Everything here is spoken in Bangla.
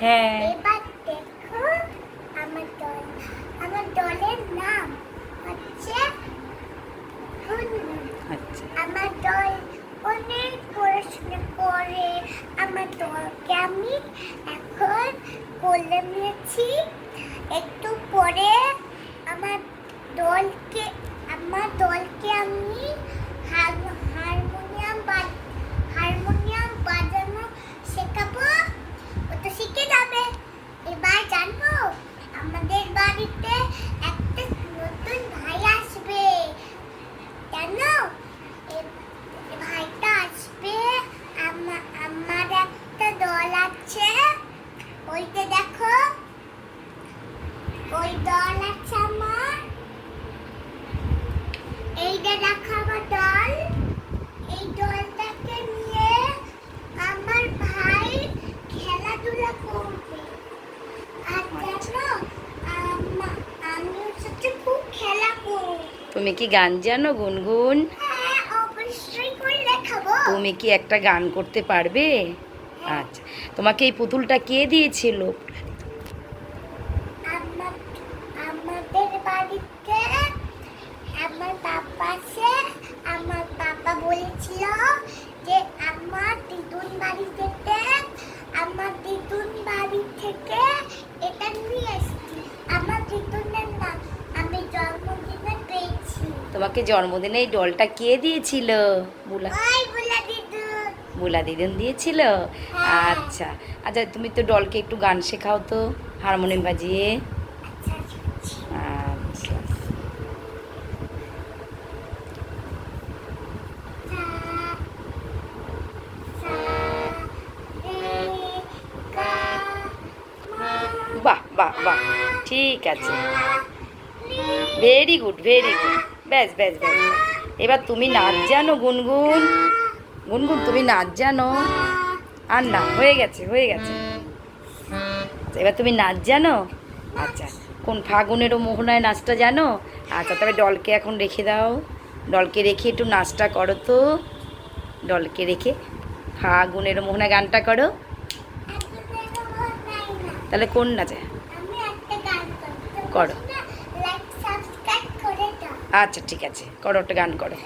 হ্যাঁ। এবার দেখো আমার দল আমার দলের নাম হচ্ছে আচ্ছা। আমার দল অনেক পড়াশোনা করে আমার দলকে আমি এখন কোলে নিয়েছি। একটু পরে আমার দলকে আমার দলকে আমি হার- হারমোনিয়াম বা- হারমোনিয়াম বাজানো শেখাবো ও তো শিখে যাবে এবার জানো আমাদের বাড়িতে একটা নতুন ভাই আসবে জানো এ- এ ভাইটা আসবে আমা- আমার একটা দল আছে ওইটা দেখো ওই দল আছে আমার। এইটা আমার দল। এই দলটাকে নিয়ে আমার ভাই খেলাধুলা করবে। আর জানো আমা- আমি ওর খুব খেলা করব। তুমি কি গান জানো গুনগুন? হ্যাঁ তুমি কি একটা গান করতে পারবে? আচ্ছা। তোমাকে এই পুতুলটা কে দিয়েছিল আমার আমাদের বাড়িতে আমার বাবা আছে আমার বাবা বলেছিল যে আমার দিদুন বাড়ি যেতে আমার দিদুন বাড়ি থেকে এটা নিয়ে এসেছি আমার দিদুনের নাম আমি জন্মদিনে পেয়েছি তোমাকে জন্মদিনে এই ডলটা কে দিয়েছিল? বুলা ওই বলে দিদুন বুলা দিদিন দিয়েছিল? হ্যাঁ। আচ্ছা। আচ্ছা তুমি তো ডলকে একটু গান শেখাও তো হারমোনিয়াম বাজিয়ে। আচ্ছা আচ্ছা আচ্ছা। বাহ বাহ বাহ। ঠিক আছে। ভেরি গুড ভেরি গুড ব্যাস ব্যাস ব্যাস। এবার তুমি নাচ জানো গুনগুন। গুনগুন তুমি নাচ জানো। আর না হয়ে গেছে হয়ে গেছে। আচ্ছা, এবার তুমি নাচ জানো? আচ্ছা কোন ফাগুনেরও মোহনায় নাচটা জানো? আচ্ছা তবে ডলকে এখন রেখে দাও। ডলকে রেখে একটু নাচটা করো তো। ডলকে রেখে ফাগুনেরও মোহনা গানটা করো। তাহলে কোন নাচে? করো। লাইক সাবস্ক্রাইব করে দাও আচ্ছা ঠিক আছে। করো একটা গান করো।